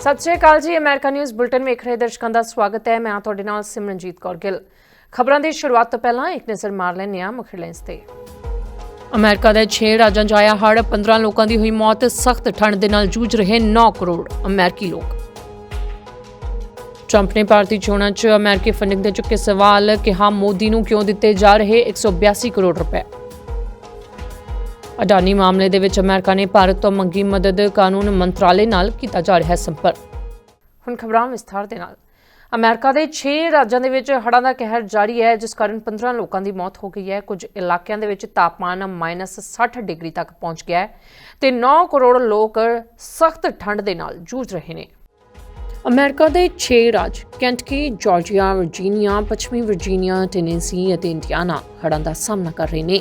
ਸਤਿ ਸ਼੍ਰੀ ਅਕਾਲ ਜੀ, America news bulletin ਵੇਖ ਰਹੇ ਦਰਸ਼ਕਾਂ ਦਾ ਸਵਾਗਤ ਹੈ। ਮੈਂ ਤੁਹਾਡੇ ਨਾਲ ਸਿਮਰਨਜੀਤ ਕੌਰ ਗਿੱਲ। ਖਬਰਾਂ ਦੀ ਸ਼ੁਰੂਆਤ ਤੋਂ ਪਹਿਲਾਂ ਇੱਕ ਨਜ਼ਰ ਮਾਰ ਲੈਂਦੇ ਹਾਂ ਮੁੱਖ ਲੈਂਸ ਤੇ। ਅਮਰੀਕਾ ਦੇ 6 ਰਾਜਾਂ 'ਚ ਆਇਆ ਹੜ੍ਹ 15 ਲੋਕਾਂ ਦੀ ਹੋਈ ਮੌਤ, ਸਖਤ ਠੰਡ ਦੇ ਨਾਲ ਜੂਝ ਰਹੇ 9 ਕਰੋੜ ਅਮਰੀਕੀ ਲੋਕ। ਟਰੰਪ ਨੇ ਭਾਰਤੀ ਚੋਣਾਂ 'ਚ ਅਮਰੀਕੀ ਫੰਡਿੰਗ ਦੇ ਚੁੱਕੇ ਸਵਾਲ ਕਿਹਾ, ਮੋਦੀ ਨੂੰ ਕਿਉਂ ਦਿੱਤੇ ਜਾ ਰਹੇ 182 ਕਰੋੜ ਰੁਪਏ? ਅਡਾਨੀ ਮਾਮਲੇ ਦੇ ਵਿੱਚ ਅਮਰੀਕਾ ਨੇ ਭਾਰਤ ਤੋਂ ਮੰਗੀ ਮਦਦ ਕਾਨੂੰਨ ਮੰਤਰਾਲੇ ਨਾਲ ਕੀਤਾ ਜਾ ਰਿਹਾ ਹੈ ਸੰਪਰਕ। ਹੁਣ ਖਬਰਾਂ ਵਿਸਥਾਰ ਦੇ ਨਾਲ। ਅਮਰੀਕਾ ਦੇ 6 ਰਾਜਾਂ ਦੇ ਵਿੱਚ ਹੜ੍ਹਾਂ ਦਾ ਕਹਿਰ ਜਾਰੀ ਹੈ ਜਿਸ ਕਾਰਨ 15 ਲੋਕਾਂ ਦੀ ਮੌਤ ਹੋ ਗਈ ਹੈ। ਕੁਝ ਇਲਾਕਿਆਂ ਦੇ ਵਿੱਚ ਤਾਪਮਾਨ -60 ਡਿਗਰੀ ਤੱਕ ਪਹੁੰਚ ਗਿਆ ਹੈ ਤੇ 9 ਕਰੋੜ ਲੋਕ ਸਖਤ ਠੰਡ ਦੇ ਨਾਲ ਜੂਝ ਰਹੇ ਨੇ। ਅਮਰੀਕਾ ਦੇ 6 ਰਾਜ ਕੈਂਟਕੀ, ਜਾਰਜੀਆ, ਵਰਜੀਨੀਆ, ਪੱਛਮੀ ਵਰਜੀਨੀਆ, ਟੈਨੇਸੀ ਅਤੇ ਇੰਡੀਆਨਾ ਹੜ੍ਹਾਂ ਦਾ ਸਾਹਮਣਾ ਕਰ ਰਹੇ ਨੇ।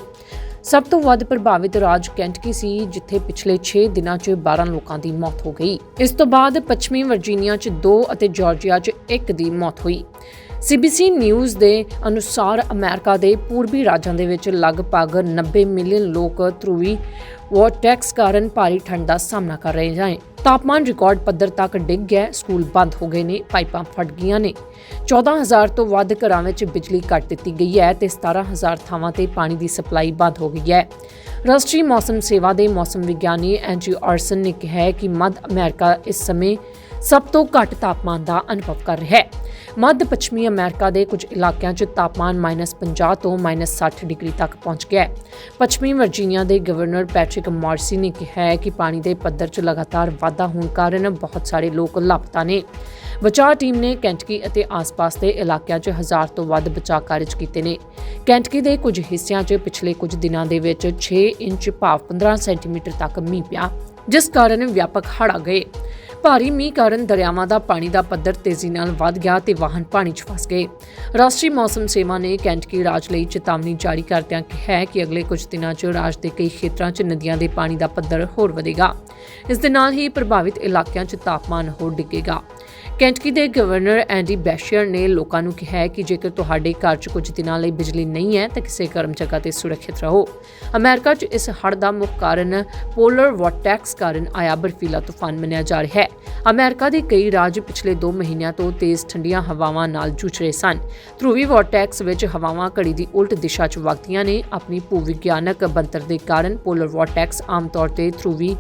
ਸਭ ਤੋਂ ਵੱਧ ਪ੍ਰਭਾਵਿਤ ਰਾਜ ਕੈਂਟਕੀ ਸੀ, ਜਿੱਥੇ ਪਿਛਲੇ 6 ਦਿਨਾਂ 'ਚ 12 ਲੋਕਾਂ ਦੀ ਮੌਤ ਹੋ ਗਈ। ਇਸ ਤੋਂ ਬਾਅਦ ਪੱਛਮੀ ਵਰਜੀਨੀਆ 'ਚ 2 ਅਤੇ ਜਾਰਜੀਆ 'ਚ 1 ਦੀ ਮੌਤ ਹੋਈ। ਸੀਬੀਸੀ ਨਿਊਜ਼ ਦੇ ਅਨੁਸਾਰ ਅਮਰੀਕਾ ਦੇ ਪੂਰਬੀ ਰਾਜਾਂ ਦੇ ਵਿੱਚ ਲਗਭਗ 90 ਮਿਲੀਅਨ ਲੋਕ ਧਰੂਵੀ ਵੋਰਟੈਕਸ ਕਾਰਨ ਭਾਰੀ ਠੰਡ ਦਾ ਸਾਹਮਣਾ ਕਰ ਰਹੇ ਹਨ। ਤਾਪਮਾਨ ਰਿਕਾਰਡ ਪੱਧਰ ਤੱਕ ਡਿੱਗ ਗਿਆ, ਸਕੂਲ ਬੰਦ ਹੋ ਗਏ ਨੇ, ਪਾਈਪਾਂ ਫਟ ਗਈਆਂ ਨੇ। 14000 ਤੋਂ ਵੱਧ ਘਰਾਂ ਵਿੱਚ ਬਿਜਲੀ ਕੱਟ ਦਿੱਤੀ ਗਈ ਹੈ ਤੇ 17000 ਥਾਵਾਂ ਤੇ ਪਾਣੀ ਦੀ ਸਪਲਾਈ ਬੰਦ ਹੋ ਗਈ ਹੈ। ਰਾਸ਼ਟਰੀ ਮੌਸਮ ਸੇਵਾ ਦੇ ਮੌਸਮ ਵਿਗਿਆਨੀ ਐਂਜੀ ਆਰਸਨ ਨੇ ਕਿਹਾ ਕਿ ਮੱਧ ਅਮਰੀਕਾ ਇਸ ਸਮੇਂ ਸਭ ਤੋਂ ਘੱਟ ਤਾਪਮਾਨ ਦਾ ਅਨੁਭਵ ਕਰ ਰਿਹਾ ਹੈ। ਮੱਧ ਪੱਛਮੀ ਅਮਰੀਕਾ ਦੇ ਕੁਝ ਇਲਾਕਿਆਂ 'ਚ ਤਾਪਮਾਨ -50 ਤੋਂ -60 ਡਿਗਰੀ ਤੱਕ ਪਹੁੰਚ ਗਿਆ ਹੈ। ਪੱਛਮੀ ਵਰਜੀਨੀਆ ਦੇ ਗਵਰਨਰ ਪੈਟ੍ਰਿਕ ਮਾਰਸੀ ਨੇ ਕਿਹਾ ਹੈ ਕਿ ਪਾਣੀ ਦੇ ਪੱਧਰ 'ਚ ਲਗਾਤਾਰ ਵਾਧਾ ਹੋਣ ਕਾਰਨ ਬਹੁਤ ਸਾਰੇ ਲੋਕ ਲਾਪਤਾ ਨੇ। ਬਚਾਅ ਟੀਮ ਨੇ ਕੈਂਟਕੀ ਅਤੇ ਆਸ-ਪਾਸ ਦੇ ਇਲਾਕਿਆਂ 'ਚ ਹਜ਼ਾਰ ਤੋਂ ਵੱਧ ਬਚਾਅ ਕਾਰਜ ਕੀਤੇ ਨੇ। ਕੈਂਟਕੀ ਦੇ ਕੁਝ ਹਿੱਸਿਆਂ 'ਚ ਪਿਛਲੇ ਕੁਝ ਦਿਨਾਂ ਦੇ ਵਿੱਚ 6 ਇੰਚ ਭਾਵ 15 ਸੈਂਟੀਮੀਟਰ ਤੱਕ ਮੀਂਹ ਪਿਆ, ਜਿਸ ਕਾਰਨ ਵਿਆਪਕ ਹੜ੍ਹ ਆ ਗਏ। ਭਾਰੀ ਮੀਂਹ ਕਾਰਨ ਦਰਿਆਵਾਂ ਦਾ ਪਾਣੀ ਦਾ ਪੱਧਰ ਤੇਜ਼ੀ ਨਾਲ ਵੱਧ ਗਿਆ ਤੇ ਵਾਹਨ ਪਾਣੀ 'ਚ ਫਸ ਗਏ। ਰਾਸ਼ਟਰੀ ਮੌਸਮ ਸੇਵਾ ਨੇ ਕੈਂਟਕੀ ਰਾਜ ਲਈ ਚੇਤਾਵਨੀ ਜਾਰੀ ਕਰਦਿਆਂ ਕਿਹਾ ਹੈ ਕਿ ਅਗਲੇ ਕੁਝ ਦਿਨਾਂ 'ਚ ਰਾਜ ਦੇ ਕਈ ਖੇਤਰਾਂ 'ਚ ਨਦੀਆਂ ਦੇ ਪਾਣੀ ਦਾ ਪੱਧਰ ਹੋਰ ਵਧੇਗਾ। ਇਸ ਦੇ ਨਾਲ ਹੀ ਪ੍ਰਭਾਵਿਤ ਇਲਾਕਿਆਂ 'ਚ ਤਾਪਮਾਨ ਹੋਰ ਡਿੱਗੇਗਾ। ਕੈਂਟਕੀ ਦੇ ਗਵਰਨਰ ਐਂਡੀ ਬੈਸ਼ੀਅਰ ਨੇ ਲੋਕਾਂ ਨੂੰ ਕਿਹਾ ਹੈ ਕਿ ਜੇਕਰ ਤੁਹਾਡੇ ਘਰ 'ਚ ਕੁਝ ਦਿਨਾਂ ਲਈ ਬਿਜਲੀ ਨਹੀਂ ਹੈ, ਤਾਂ ਕਿਸੇ ਗਰਮ ਜਗ੍ਹਾ ਤੇ ਸੁਰੱਖਿਅਤ ਰਹੋ। ਅਮਰੀਕਾ 'ਚ ਇਸ ਹੜ੍ਹ ਦਾ ਮੁੱਖ ਕਾਰਨ ਪੋਲਰ ਵਾਰਟੈਕਸ ਕਾਰਨ ਆਇਆ ਬਰਫੀਲਾ ਤੂਫਾਨ ਮੰਨਿਆ ਜਾ ਰਿਹਾ ਹੈ। ਅਮਰੀਕਾ ਦੇ ਕਈ ਰਾਜ ਪਿਛਲੇ 2 ਮਹੀਨਿਆਂ ਤੋਂ ਤੇਜ਼ ਠੰਡੀਆਂ ਹਵਾਵਾਂ ਨਾਲ ਜੂਝ ਰਹੇ ਸਨ। ਧਰੂਵੀ ਵਾਰਟੈਕਸ ਵਿੱਚ ਹਵਾਵਾਂ ਘੜੀ ਦੀ ਉਲਟ ਦਿਸ਼ਾ 'ਚ ਵਗਦੀਆਂ ਨੇ। ਆਪਣੀ ਭੂ-ਵਿਗਿਆਨਕ ਬਣਤਰ ਦੇ ਕਾਰਨ ਪੋਲਰ ਵਾਰਟੈਕਸ ਆਮ ਤੌਰ ਤੇ ਧਰੂਵੀ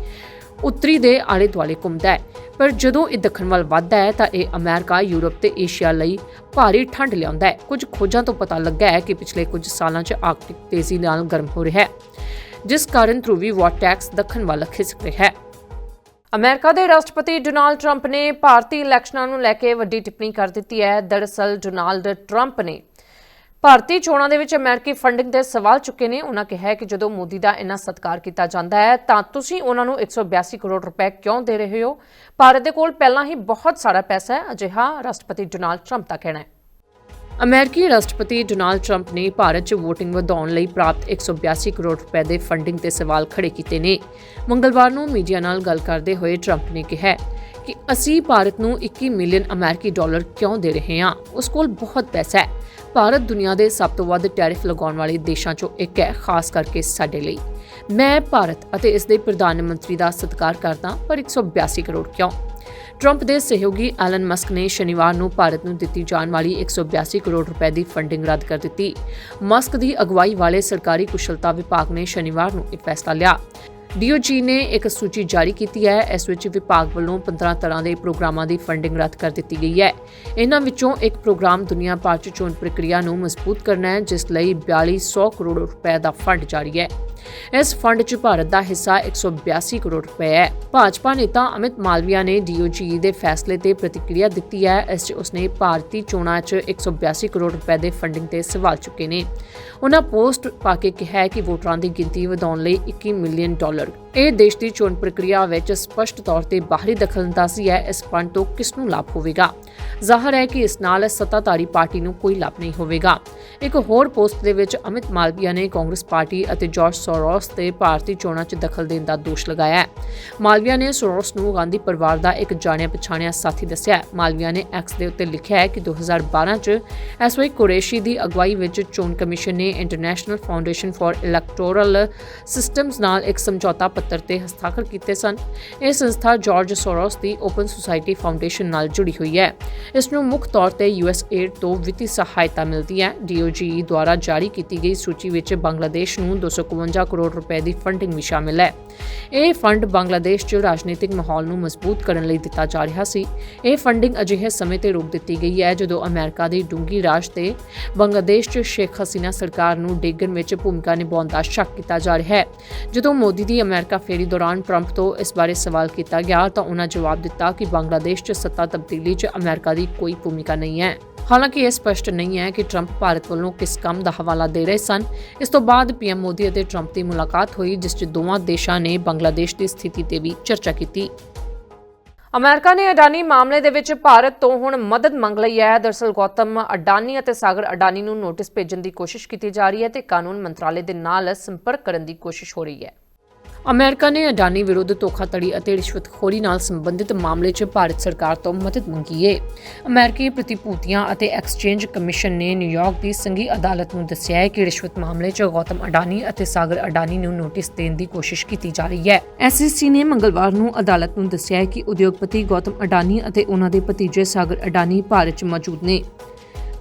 ਉੱਤਰੀ ਦੇ ਆਲੇ ਦੁਆਲੇ ਘੁੰਮਦਾ ਹੈ। ਪਰ ਜਦੋਂ ਇਹ ਦੱਖਣ ਵੱਲ ਵੱਧਦਾ ਹੈ ਤਾਂ ਇਹ ਅਮਰੀਕਾ, ਯੂਰਪ ਤੇ ਏਸ਼ੀਆ ਲਈ ਭਾਰੀ ਠੰਡ ਲਿਆਉਂਦਾ ਹੈ। ਕੁਝ ਖੋਜਾਂ ਤੋਂ ਪਤਾ ਲੱਗਾ ਹੈ ਕਿ ਪਿਛਲੇ ਕੁਝ ਸਾਲਾਂ 'ਚ ਆਰਕਟਿਕ ਤੇਜ਼ੀ ਨਾਲ ਗਰਮ ਹੋ ਰਿਹਾ ਹੈ, ਜਿਸ ਕਾਰਨ ਧਰੂਵੀ ਵਾਰਟੈਕਸ ਦੱਖਣ ਵੱਲ ਖਿਸਕ ਰਿਹਾ ਹੈ। ਅਮਰੀਕਾ ਦੇ ਰਾਸ਼ਟਰਪਤੀ ਡੋਨਾਲਡ ਟਰੰਪ ਨੇ ਭਾਰਤੀ ਇਲੈਕਸ਼ਨਾਂ ਨੂੰ ਲੈ ਕੇ ਵੱਡੀ ਟਿੱਪਣੀ ਕਰ ਦਿੱਤੀ ਹੈ। ਦਰਅਸਲ, ਡੋਨਾਲਡ ਟਰੰਪ ਨੇ ਭਾਰਤੀ ਚੋਣਾਂ ਦੇ ਵਿੱਚ ਅਮਰੀਕੀ ਫੰਡਿੰਗ ਦੇ ਸਵਾਲ ਚੁੱਕੇ ਨੇ। ਉਹਨਾਂ ਕਿਹਾ ਕਿ ਜਦੋਂ ਮੋਦੀ ਦਾ ਇੰਨਾ ਸਤਿਕਾਰ ਕੀਤਾ ਜਾਂਦਾ ਹੈ, ਤਾਂ ਤੁਸੀਂ ਉਹਨਾਂ ਨੂੰ 182 ਕਰੋੜ ਰੁਪਏ ਕਿਉਂ ਦੇ ਰਹੇ ਹੋ? ਭਾਰਤ ਦੇ ਕੋਲ ਪਹਿਲਾਂ ਹੀ ਬਹੁਤ ਸਾਰਾ ਪੈਸਾ ਹੈ। ਅਜਿਹਾ ਰਾਸ਼ਟਰਪਤੀ ਡੋਨਾਲਡ ਟਰੰਪ ਦਾ ਕਹਿਣਾ ਹੈ। ਅਮਰੀਕੀ ਰਾਸ਼ਟਰਪਤੀ ਡੋਨਾਲਡ ਟਰੰਪ ਨੇ ਭਾਰਤ 'ਚ VOTING ਵਧਾਉਣ ਲਈ ਪ੍ਰਾਪਤ 182 ਕਰੋੜ ਰੁਪਏ ਦੇ ਫੰਡਿੰਗ ਤੇ ਸਵਾਲ ਖੜੇ ਕੀਤੇ ਨੇ। ਮੰਗਲਵਾਰ ਨੂੰ ਮੀਡੀਆ ਨਾਲ ਗੱਲ ਕਰਦੇ ਹੋਏ ਟਰੰਪ ਨੇ ਕਿਹਾ ਕਿ ਅਸੀਂ ਭਾਰਤ ਨੂੰ 21 ਮਿਲੀਅਨ ਅਮਰੀਕੀ ਡਾਲਰ ਕਿਉਂ ਦੇ ਰਹੇ ਹਾਂ? ਉਸ ਕੋਲ ਬਹੁਤ ਪੈਸਾ ਹੈ। ਭਾਰਤ ਦੁਨੀਆ ਦੇ ਸਭ ਤੋਂ ਵੱਧ ਟੈਰਿਫ ਲਗਾਉਣ ਵਾਲੇ ਦੇਸ਼ਾਂ 'ਚੋਂ ਇੱਕ ਹੈ, ਖਾਸ ਕਰਕੇ ਸਾਡੇ ਲਈ। ਮੈਂ ਭਾਰਤ ਅਤੇ ਇਸ ਦੇ ਪ੍ਰਧਾਨ ਮੰਤਰੀ ਦਾ ਸਤਿਕਾਰ ਕਰਦਾ, ਪਰ 182 ਕਰੋੜ ਕਿਉਂ? ਟਰੰਪ ਦੇ ਸਹਿਯੋਗੀ ਐਲਨ ਮਸਕ ਨੇ ਸ਼ਨੀਵਾਰ ਨੂੰ ਭਾਰਤ ਨੂੰ ਦਿੱਤੀ ਜਾਣ ਵਾਲੀ 182 ਕਰੋੜ ਰੁਪਏ ਦੀ ਫੰਡਿੰਗ ਰੱਦ ਕਰ ਦਿੱਤੀ। ਮਸਕ ਦੀ ਅਗਵਾਈ ਵਾਲੇ ਸਰਕਾਰੀ ਕੁਸ਼ਲਤਾ ਵਿਭਾਗ ਨੇ ਸ਼ਨੀਵਾਰ ਨੂੰ ਇਹ ਫੈਸਲਾ ਲਿਆ। ਡੀਓਜੀ ਨੇ ਇੱਕ ਸੂਚੀ ਜਾਰੀ ਕੀਤੀ ਹੈ। ਇਸ ਵਿੱਚ ਵਿਭਾਗ ਵੱਲੋਂ 15 ਤਰ੍ਹਾਂ ਦੇ ਪ੍ਰੋਗਰਾਮਾਂ ਦੀ ਫੰਡਿੰਗ ਰੱਦ ਕਰ ਦਿੱਤੀ ਗਈ ਹੈ। ਇਹਨਾਂ ਵਿੱਚੋਂ ਇੱਕ ਪ੍ਰੋਗਰਾਮ ਦੁਨੀਆ ਭਰ 'ਚ ਚੋਣ ਪ੍ਰਕਿਰਿਆ ਨੂੰ ਮਜ਼ਬੂਤ ਕਰਨਾ ਹੈ, ਜਿਸ ਲਈ 4200 ਕਰੋੜ ਰੁਪਏ ਦਾ ਫੰਡ ਜਾਰੀ ਹੈ। ਇਸ ਫੰਡ 'ਚ ਭਾਰਤ ਦਾ ਹਿੱਸਾ 182 ਕਰੋੜ ਰੁਪਏ ਹੈ। ਭਾਜਪਾ ਨੇਤਾ ਅਮਿਤ ਮਾਲਵੀਆ ਨੇ ਡੀਓਜੀ ਦੇ ਫੈਸਲੇ ਤੇ ਪ੍ਰਤੀਕਿਰਿਆ ਦਿੱਤੀ ਹੈ, ਇਸ 'ਚ ਉਸਨੇ ਭਾਰਤੀ ਚੋਣਾਂ 'ਚ 182 ਕਰੋੜ ਰੁਪਏ ਦੇ ਫੰਡਿੰਗ ਤੇ ਸਵਾਲ ਚੁੱਕੇ ਨੇ। ਉਹਨਾਂ ਪੋਸਟ ਪਾ ਕੇ ਕਿਹਾ ਹੈ ਕਿ ਵੋਟਰਾਂ ਦੀ ਗਿਣਤੀ ਵਧਾਉਣ ਲਈ 21 ਮਿਲੀਅਨ ਡਾਲਰ। ਇਹ ਦੇਸ਼ ਦੀ ਚੋਣ ਪ੍ਰਕਿਰਿਆ ਵਿੱਚ ਸਪਸ਼ਟ ਤੌਰ ਤੇ ਬਾਹਰੀ ਦਖਲਅੰਦਾਜ਼ੀ ਹੈ, ਇਸ ਫੰਡ ਤੋਂ ਕਿਸ ਨੂੰ ਲਾਭ ਹੋਵੇਗਾ? ਜ਼ਾਹਰ ਹੈ ਕਿ ਇਸ ਨਾਲ ਸੱਤਾਧਾਰੀ ਪਾਰਟੀ ਨੂੰ ਕੋਈ ਲਾਭ ਨਹੀਂ ਹੋਵੇਗਾ। ਇੱਕ ਹੋਰ ਪੋਸਟ ਦੇ ਵਿੱਚ ਅਮਿਤ ਮਾਲਵੀਆ ਨੇ ਕਾਂਗਰਸ ਪਾਰਟੀ ਅਤੇ ਜਾਰਜ ਸੋਰੋਸ ਤੇ ਭਾਰਤੀ ਚੋਣਾਂ 'ਚ ਦਖਲ ਦੇਣ ਦਾ ਦੋਸ਼ ਲਗਾਇਆ ਹੈ। ਮਾਲਵੀਆ ਨੇ ਸੋਰੋਸ ਨੂੰ ਗਾਂਧੀ ਪਰਿਵਾਰ ਦਾ ਇੱਕ ਜਾਣਿਆ ਪਛਾਣਿਆ ਸਾਥੀ ਦੱਸਿਆ ਮਾਲਵੀਆ ਨੇ ਐਕਸ ਦੇ ਉੱਤੇ ਲਿਖਿਆ ਹੈ ਕਿ 2012 'ਚ ਐਸਵਾਈ ਕੁਰੇਸ਼ੀ ਦੀ ਅਗਵਾਈ ਵਿੱਚ ਚੋਣ ਕਮਿਸ਼ਨ ਨੇ international foundation for electoral systems ਨਾਲ ਇੱਕ ਸਮਝੌਤਾ ਪੱਤਰ ਤੇ ਹਸਤਾਖਰ ਕੀਤੇ ਸਨ। ਇਹ ਸੰਸਥਾ ਜਾਰਜ ਸੋਰੋਸ ਦੀ ਓਪਨ ਸੁਸਾਇਟੀ ਫਾਊਂਡੇਸ਼ਨ ਨਾਲ ਜੁੜੀ ਹੋਈ ਹੈ। ਇਸ ਨੂੰ ਮੁੱਖ ਤੌਰ ਤੇ ਯੂਐਸ ਏਡ ਤੋਂ ਵਿੱਤੀ ਸਹਾਇਤਾ ਮਿਲਦੀ ਹੈ। ਡੀਓਜੀ ਦੁਆਰਾ ਜਾਰੀ ਕੀਤੀ ਗਈ ਸੂਚੀ ਵਿੱਚ ਬੰਗਲਾਦੇਸ਼ ਨੂੰ 251 ਕਰੋੜ ਰੁਪਏ ਦੀ ਫੰਡਿੰਗ ਵੀ ਸ਼ਾਮਿਲ ਹੈ। ਇਹ ਫੰਡ ਬੰਗਲਾਦੇਸ਼ 'ਚ ਰਾਜਨੀਤਿਕ ਮਾਹੌਲ ਨੂੰ ਮਜ਼ਬੂਤ ਕਰਨ ਲਈ ਦਿੱਤਾ ਜਾ ਰਿਹਾ ਸੀ। ਇਹ ਫੰਡਿੰਗ ਅਜਿਹੇ ਸਮੇਂ ਤੇ ਰੋਕ ਦਿੱਤੀ ਗਈ ਹੈ ਜਦੋਂ ਅਮਰੀਕਾ ਦੀ ਡੂੰਗੀ ਰਾਜ ਤੇ ਬੰਗਲਾਦੇਸ਼ 'ਚ ਸ਼ੇਖ ਹਸੀਨਾ ਸਰਕਾਰ ਨੂੰ ਡੇਗਣ ਵਿੱਚ ਭੂਮਿਕਾ ਨਿਭਾਉਣ ਦਾ ਸ਼ੱਕ ਕੀਤਾ ਜਾ ਰਿਹਾ ਹੈ। ਜਦੋਂ ਮੋਦੀ ਦੀ ਅਮਰੀਕਾ ਫੇਰੀ ਦੌਰਾਨ ਟਰੰਪ ਤੋਂ ਇਸ ਬਾਰੇ ਸਵਾਲ ਕੀਤਾ ਗਿਆ ਤਾਂ ਉਹਨਾਂ ਜਵਾਬ ਦਿੱਤਾ ਕਿ ਬੰਗਲਾਦੇਸ਼ 'ਚ ਸੱਤਾ ਤਬਦੀਲੀ 'ਚ ਅਮਰੀਕਾ ਦੀ ਕੋਈ ਭੂਮਿਕਾ ਨਹੀਂ ਹੈ। ਹਾਲਾਂਕਿ ਇਹ ਸਪਸ਼ਟ ਨਹੀਂ ਹੈ ਕਿ ਟਰੰਪ ਭਾਰਤ ਵੱਲੋਂ ਕਿਸ ਕੰਮ ਦਾ ਹਵਾਲਾ ਦੇ ਰਹੇ ਸਨ। ਇਸ ਤੋਂ ਬਾਅਦ ਪੀਐਮ ਮੋਦੀ ਅਤੇ ਟਰੰਪ ਦੀ ਮੁਲਾਕਾਤ ਹੋਈ, ਜਿਸ 'ਚ ਦੋਵਾਂ ਦੇਸ਼ਾਂ ਨੇ ਬੰਗਲਾਦੇਸ਼ ਦੀ ਸਥਿਤੀ ਤੇ ਵੀ ਚਰਚਾ ਕੀਤੀ। ਅਮਰੀਕਾ ਨੇ ਅਡਾਨੀ ਮਾਮਲੇ ਦੇ ਵਿੱਚ ਭਾਰਤ ਤੋਂ ਹੁਣ ਮਦਦ ਮੰਗ ਲਈ ਹੈ। ਦਰਸਲ ਗੌਤਮ ਅਡਾਨੀ ਅਤੇ ਸਾਗਰ ਅਡਾਨੀ ਨੂੰ ਨੋਟਿਸ ਭੇਜਣ ਦੀ ਕੋਸ਼ਿਸ਼ ਕੀਤੀ ਜਾ ਰਹੀ ਹੈ ਤੇ ਕਾਨੂੰਨ ਮੰਤਰਾਲੇ ਦੇ ਨਾਲ ਸੰਪਰਕ ਕਰਨ ਦੀ ਕੋਸ਼ਿਸ਼ ਹੋ ਰਹੀ ਹੈ। ਅਮਰੀਕਾ ਨੇ ਅਡਾਨੀ ਵਿਰੁੱਧ ਧੋਖਾਧੜੀ ਅਤੇ ਰਿਸ਼ਵਤਖੋਰੀ ਨਾਲ ਸੰਬੰਧਿਤ ਮਾਮਲੇ 'ਚ ਭਾਰਤ ਸਰਕਾਰ ਤੋਂ ਮਦਦ ਮੰਗੀ ਹੈ ਅਮਰੀਕੀ ਪ੍ਰਤੀਭੂਤੀਆਂ ਅਤੇ ਐਕਸਚੇਂਜ ਕਮਿਸ਼ਨ ਨੇ ਨਿਊਯਾਰਕ ਦੀ ਸੰਘੀ ਅਦਾਲਤ ਨੂੰ ਦੱਸਿਆ ਹੈ ਕਿ ਰਿਸ਼ਵਤ ਮਾਮਲੇ 'ਚ ਗੌਤਮ ਅਡਾਨੀ ਅਤੇ ਸਾਗਰ ਅਡਾਨੀ ਨੂੰ ਨੋਟਿਸ ਦੇਣ ਦੀ ਕੋਸ਼ਿਸ਼ ਕੀਤੀ ਜਾ ਰਹੀ ਹੈ। ਐਸਸੀਸੀ ਨੇ ਮੰਗਲਵਾਰ ਨੂੰ ਅਦਾਲਤ ਨੂੰ ਦੱਸਿਆ ਹੈ ਕਿ ਉਦਯੋਗਪਤੀ ਗੌਤਮ ਅਡਾਨੀ ਅਤੇ ਉਹਨਾਂ ਦੇ ਭਤੀਜੇ ਸਾਗਰ ਅਡਾਨੀ ਭਾਰਤ 'ਚ ਮੌਜੂਦ ਨੇ।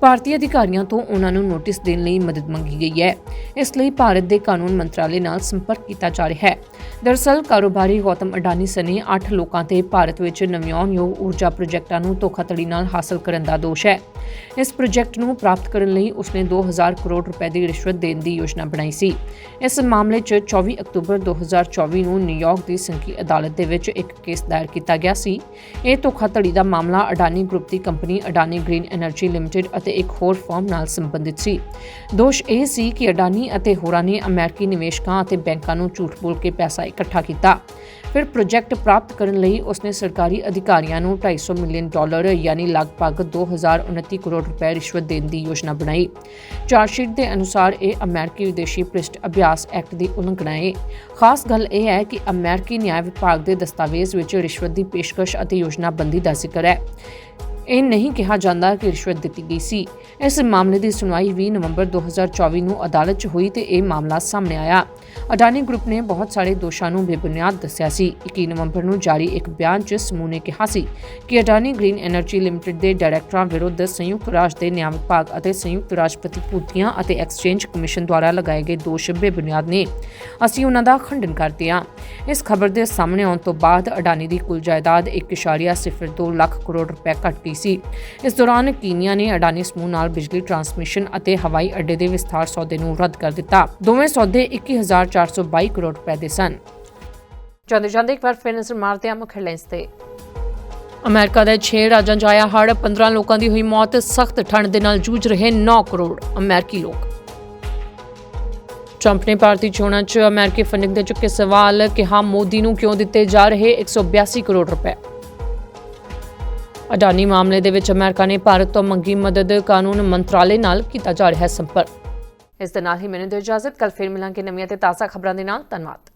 ਭਾਰਤੀ ਅਧਿਕਾਰੀਆਂ ਤੋਂ ਉਹਨਾਂ ਨੂੰ ਨੋਟਿਸ ਦੇਣ ਲਈ ਮਦਦ ਮੰਗੀ ਗਈ ਹੈ। ਇਸ ਲਈ ਭਾਰਤ ਦੇ ਕਾਨੂੰਨ ਮੰਤਰਾਲੇ ਨਾਲ ਸੰਪਰਕ ਕੀਤਾ ਜਾ ਰਿਹਾ ਹੈ। ਦਰਸਲ, ਕਾਰੋਬਾਰੀ ਗੌਤਮ ਅਡਾਨੀ ਸਨੇ 8 ਲੋਕਾਂ ਤੇ ਭਾਰਤ ਵਿੱਚ ਨਵਿਆਉਣਯੋਗ ਊਰਜਾ ਪ੍ਰੋਜੈਕਟਾਂ ਨੂੰ ਧੋਖਾਧੜੀ ਨਾਲ ਹਾਸਲ ਕਰਨ ਦਾ ਦੋਸ਼ ਹੈ। ਇਸ ਪ੍ਰੋਜੈਕਟ ਨੂੰ ਪ੍ਰਾਪਤ ਕਰਨ ਲਈ ਉਸਨੇ 2000 ਕਰੋੜ ਰੁਪਏ ਦੀ ਰਿਸ਼ਵਤ ਦੇਣ ਦੀ ਯੋਜਨਾ ਬਣਾਈ ਸੀ। ਇਸ ਮਾਮਲੇ 'ਚ 24 ਅਕਤੂਬਰ 2024 ਨੂੰ ਨਿਊਯਾਰਕ ਦੀ ਸੰਘੀ ਅਦਾਲਤ ਦੇ ਵਿੱਚ ਇੱਕ ਕੇਸ ਦਾਇਰ ਕੀਤਾ ਗਿਆ ਸੀ। ਇਹ ਧੋਖਾਧੜੀ ਦਾ ਮਾਮਲਾ ਅਡਾਨੀ ਗਰੁੱਪ ਦੀ company Adani green energy limited ਅਤੇ ਇੱਕ ਹੋਰ ਫਰਮ ਨਾਲ ਸੰਬੰਧਿਤ ਸੀ। ਦੋਸ਼ ਇਹ ਸੀ ਕਿ ਅਡਾਨੀ ਅਤੇ ਹੋਰਾਂ ਨੇ ਅਮਰੀਕੀ ਨਿਵੇਸ਼ਕਾਂ ਅਤੇ ਬੈਂਕਾਂ ਨੂੰ ਝੂਠ ਬੋਲ ਕੇ ਪੈਸਾ ਇਕੱਠਾ ਕੀਤਾ। ਫਿਰ ਪ੍ਰੋਜੈਕਟ ਪ੍ਰਾਪਤ ਕਰਨ ਲਈ ਉਸਨੇ ਸਰਕਾਰੀ ਅਧਿਕਾਰੀਆਂ ਨੂੰ 250 ਮਿਲੀਅਨ ਡਾਲਰ ਯਾਨੀ ਲਗਭਗ 2029 ਕਰੋੜ ਰੁਪਏ ਰਿਸ਼ਵਤ ਦੇਣ ਦੀ ਯੋਜਨਾ ਬਣਾਈ। ਚਾਰਜਸ਼ੀਟ ਦੇ ਅਨੁਸਾਰ ਇਹ ਅਮਰੀਕੀ ਵਿਦੇਸ਼ੀ ਭ੍ਰਿਸ਼ਟ ਅਭਿਆਸ ਐਕਟ ਦੀ ਉਲੰਘਣਾ ਹੈ ਖਾਸ ਗੱਲ ਇਹ ਹੈ ਕਿ ਅਮਰੀਕੀ ਨਿਆਂ ਵਿਭਾਗ ਦੇ ਦਸਤਾਵੇਜ਼ ਵਿੱਚ ਰਿਸ਼ਵਤ ਦੀ ਪੇਸ਼ਕਸ਼ ਅਤੇ ਯੋਜਨਾਬੰਦੀ ਦਾ ਜ਼ਿਕਰ ਹੈ। ਇਹ ਨਹੀਂ ਕਿਹਾ ਜਾਂਦਾ ਕਿ ਰਿਸ਼ਵਤ ਦਿੱਤੀ ਗਈ ਸੀ। ਇਸ ਮਾਮਲੇ ਦੀ ਸੁਣਵਾਈ 20 ਨਵੰਬਰ 2024 ਨੂੰ ਅਦਾਲਤ 'ਚ ਹੋਈ ਤੇ ਇਹ ਮਾਮਲਾ ਸਾਹਮਣੇ ਆਇਆ। ਅਡਾਨੀ ਗਰੁੱਪ ਨੇ ਬਹੁਤ ਸਾਰੇ ਦੋਸ਼ਾਂ ਨੂੰ ਬੇਬੁਨਿਆਦ ਦੱਸਿਆ ਸੀ। 21 ਨਵੰਬਰ ਨੂੰ ਜਾਰੀ ਇੱਕ ਬਿਆਨ 'ਚ ਸਮੂਹ ਨੇ ਕਿਹਾ ਸੀ ਕਿ ਅਡਾਨੀ ਗ੍ਰੀਨ ਐਨਰਜੀ ਲਿਮਟਿਡ ਦੇ ਡਾਇਰੈਕਟਰਾਂ ਵਿਰੁੱਧ ਸੰਯੁਕਤ ਰਾਜ ਦੇ ਨਿਆਮਕ ਭਾਗ ਅਤੇ ਸੰਯੁਕਤ ਰਾਜ ਪ੍ਰਤੀਭੂਤੀਆਂ ਅਤੇ ਐਕਸਚੇਂਜ ਕਮਿਸ਼ਨ ਦੁਆਰਾ ਲਗਾਏ ਗਏ ਦੋਸ਼ ਬੇਬੁਨਿਆਦ ਨੇ। ਅਸੀਂ ਉਹਨਾਂ ਦਾ ਖੰਡਨ ਕਰਦੇ ਹਾਂ। ਇਸ ਖਬਰ ਦੇ ਸਾਹਮਣੇ ਆਉਣ ਤੋਂ ਬਾਅਦ ਅਡਾਨੀ ਦੀ ਕੁੱਲ ਜਾਇਦਾਦ 1.02 ਲੱਖ ਕਰੋੜ ਰੁਪਏ ਘਟ ਗਈ ਸੀ। ਇਸ ਦੌਰਾਨ ਕੀਨੀਆ ਨੇ ਅਡਾਨੀ ਸਮੂਹ ਨਾਲ ਬਿਜਲੀ ਟਰਾਂਸਮਿਸ਼ਨ ਅਤੇ ਹਵਾਈ ਅੱਡੇ ਦੇ ਵਿਸਥਾਰ ਸੌਦੇ ਨੂੰ ਰੱਦ ਕਰ ਦਿੱਤਾ। ਦੋਵੇਂ ਸੌਦੇ 21422 ਕਰੋੜ ਰੁਪਏ ਦੇ ਸਨ। ਜਾਂਦੇ ਜਾਂਦੇ ਇੱਕ ਵਾਰ ਫਿਰ ਨਜ਼ਰ ਮਾਰਦੇ ਹਾਂ ਮੁੱਖ ਹੈਡਲਾਈਨਸ ਤੇ। ਅਮਰੀਕਾ ਦੇ 6 ਰਾਜਾਂ 'ਚ ਆਇਆ ਹੜ੍ਹ 15 ਲੋਕਾਂ ਦੀ ਹੋਈ ਮੌਤ, ਸਖਤ ਠੰਡ ਦੇ ਨਾਲ ਜੂਝ ਰਹੇ 9 ਕਰੋੜ ਅਮਰੀਕੀ ਲੋਕ। ਟਰੰਪ ਨੇ ਭਾਰਤੀ ਚੋਣਾਂ 'ਚ ਅਮਰੀਕੀ ਫੰਡਿੰਗ ਦੇ ਚੁੱਕੇ ਸਵਾਲ ਕਿਹਾ, ਮੋਦੀ ਨੂੰ ਕਿਉਂ ਦਿੱਤੇ ਜਾ ਰਹੇ 182 ਕਰੋੜ ਰੁਪਏ? ਅਡਾਨੀ ਮਾਮਲੇ ਦੇ ਵਿੱਚ ਅਮਰੀਕਾ ਨੇ ਭਾਰਤ ਤੋਂ ਮੰਗੀ ਮਦਦ ਕਾਨੂੰਨ ਮੰਤਰਾਲੇ ਨਾਲ ਕੀਤਾ ਜਾ ਰਿਹਾ ਸੰਪਰਕ। ਇਸ ਦੇ ਨਾਲ ਹੀ ਮੈਨੂੰ ਦਿਓ ਇਜਾਜ਼ਤ। ਕੱਲ ਫਿਰ ਮਿਲਾਂਗੇ ਨਵੀਆਂ ਤੇ ਤਾਜ਼ਾ ਖਬਰਾਂ ਦੇ ਨਾਲ। ਧੰਨਵਾਦ।